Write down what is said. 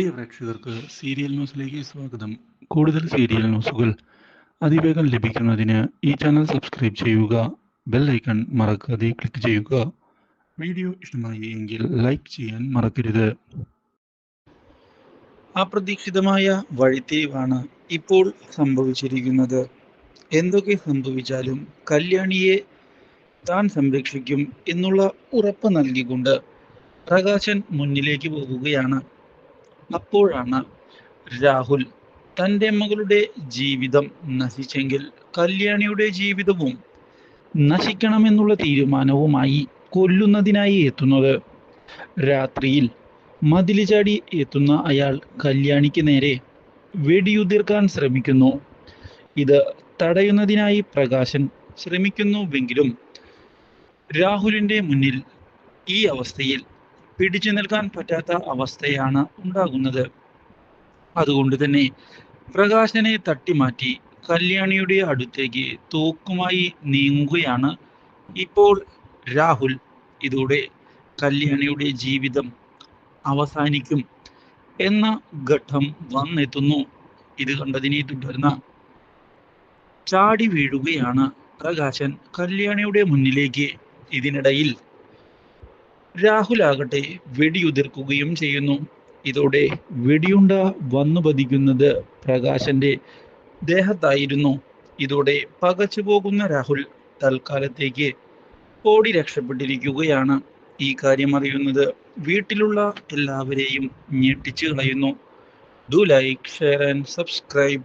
പ്രിയ പ്രേക്ഷകർക്ക് സീരിയൽ ന്യൂസിലേക്ക് സ്വാഗതം. കൂടുതൽ സീരിയൽ ന്യൂസുകൾ അതിവേഗം ലഭിക്കുന്നതിന് ഈ ചാനൽ സബ്സ്ക്രൈബ് ചെയ്യുക ബെൽ ഐക്കൺ മറക്കാതെ ക്ലിക്ക് ചെയ്യുക. വീഡിയോ ഇഷ്ടമായി എങ്കിൽ ലൈക്ക് ചെയ്യാൻ മറക്കരുത്. അപ്രതീക്ഷിതമായ വഴിത്തിരിവാണ് ഇപ്പോൾ സംഭവിച്ചിരിക്കുന്നത്. എന്തൊക്കെ സംഭവിച്ചാലും കല്യാണിയെ താൻ സംരക്ഷിക്കും എന്നുള്ള ഉറപ്പ് നൽകിക്കൊണ്ട് പ്രകാശൻ മുന്നിലേക്ക് പോകുകയാണ്. അപ്പോഴാണ് രാഹുൽ തന്റെ മകളുടെ ജീവിതം നശിച്ചെങ്കിൽ കല്യാണിയുടെ ജീവിതവും നശിക്കണമെന്നുള്ള തീരുമാനവുമായി കൊല്ലുന്നതിനായി എത്തുന്നത്. രാത്രിയിൽ മതിലിചാടി എത്തുന്ന അയാൾ കല്യാണിക്ക് നേരെ വെടിയുതിർക്കാൻ ശ്രമിക്കുന്നു. ഇത് തടയുന്നതിനായി പ്രകാശൻ ശ്രമിക്കുന്നുവെങ്കിലും രാഹുലിന്റെ മുന്നിൽ ഈ അവസ്ഥയിൽ പിടിച്ചു നിൽക്കാൻ പറ്റാത്ത അവസ്ഥയാണ് ഉണ്ടാകുന്നത്. അതുകൊണ്ട് തന്നെ പ്രകാശനെ തട്ടിമാറ്റി കല്യാണിയുടെ അടുത്തേക്ക് തോക്കുമായി നീങ്ങുകയാണ് ഇപ്പോൾ രാഹുൽ. ഇതോടെ കല്യാണിയുടെ ജീവിതം അവസാനിക്കും എന്ന ഘട്ടം വന്നെത്തുന്നു. ഇത് കണ്ടതിനെ തുടർന്ന് ചാടി വീഴുകയാണ് പ്രകാശൻ കല്യാണിയുടെ മുന്നിലേക്ക് ഇതിനിടയിൽ. രാഹുലാകട്ടെ വെടിയുതിർക്കുകയും ചെയ്യുന്നു. ഇതോടെ വെടിയുണ്ട വന്നു പതിക്കുന്നത് പ്രകാശന്റെ ദേഹത്തായിരുന്നു. ഇതോടെ പകച്ചു പോകുന്ന രാഹുൽ തൽക്കാലത്തേക്ക് ഓടി രക്ഷപ്പെട്ടിരിക്കുകയാണ്. ഈ കാര്യം അറിയുന്നത് വീട്ടിലുള്ള എല്ലാവരെയും ഞെട്ടിച്ചു കളയുന്നു. Do like share and subscribe